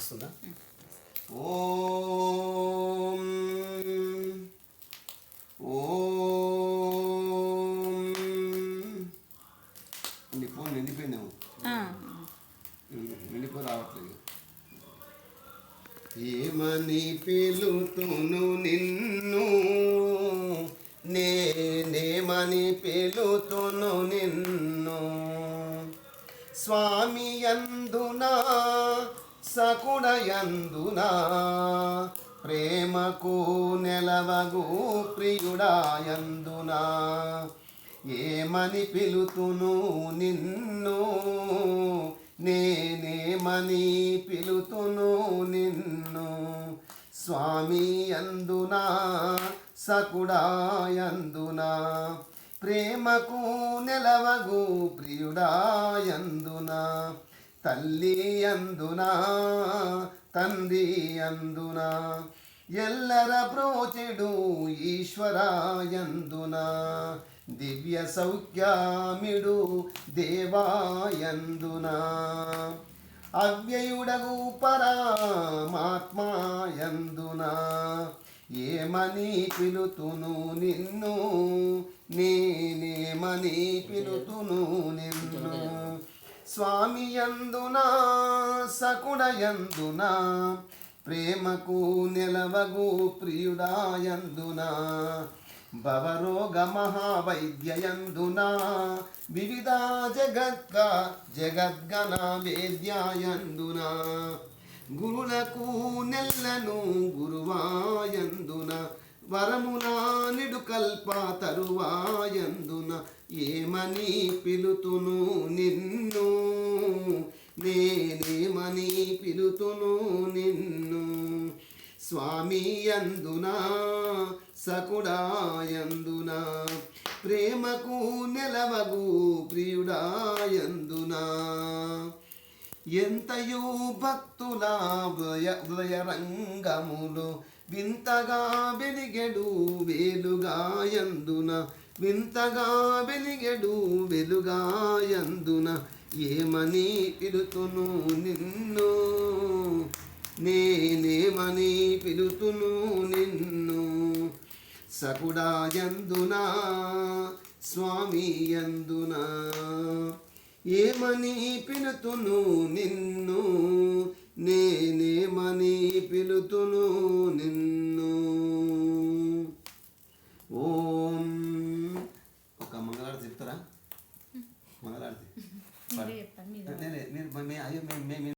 వస్తుందా? ఓం ఓం. నీ ఫోన్ నిండిపోయిందేమో. ఆ, నిండిపో రావట్లేదు. ఏమని పిలుతును నిన్ను? నేనేమని పిలుతును నిన్ను? స్వామి అందునా సకుడయందునా? ప్రేమకు నెలవగు ప్రియుడాయందునా? ఏమని పిలుతును నిన్ను? నేనేమని పిలుతును నిన్ను? స్వామి అందునా సకుడాయందునా? ప్రేమకు నెలవగు ప్రియుడాయందునా? తల్లి అందునా తండ్రి అందునా? ఎల్లర ప్రోచెడు ఈశ్వరాయందున దివ్య సౌఖ్యామిడు దేవాయందున అవ్యయుడగు పరమాత్మాయందున ఏమని పిలుతును నిన్ను? నేనేమని పిలుతును నిన్ను? స్వామి అందునా సకుడయందునా ప్రేమకు నిలవగు ప్రియుడాయందునా భవరోగ మహావైద్యయందునా వివిధ జగద్గ జగద్గణ వేద్యాయందున గురులకు నెల్లను గురువాయందున వరమునా నిడుకల్ప తరువాయందున ఏమని పిలుతును నిన్ను స్వామి అందునా సకుడాయందునా ప్రేమకు నెలవగు ప్రియుడాయందునా. ఎంతయో భక్తుల హృదయ హృదయరంగములు వింతగా వెలిగెడు వెలుగాయందున వింతగా వెలిగెడు వెలుగాయందున ఏమని పిలుతును నిన్ను? నేనేమని పిలుతును నిన్ను. సకుడాయందునా స్వామి యందునా ఏమని పిలుతును నిన్ను? నేనేమని పిలుతును నిన్ను? ఓం. ఒక మంగళారతి చెప్తారా? మంగళారతి. అయ్యో మేము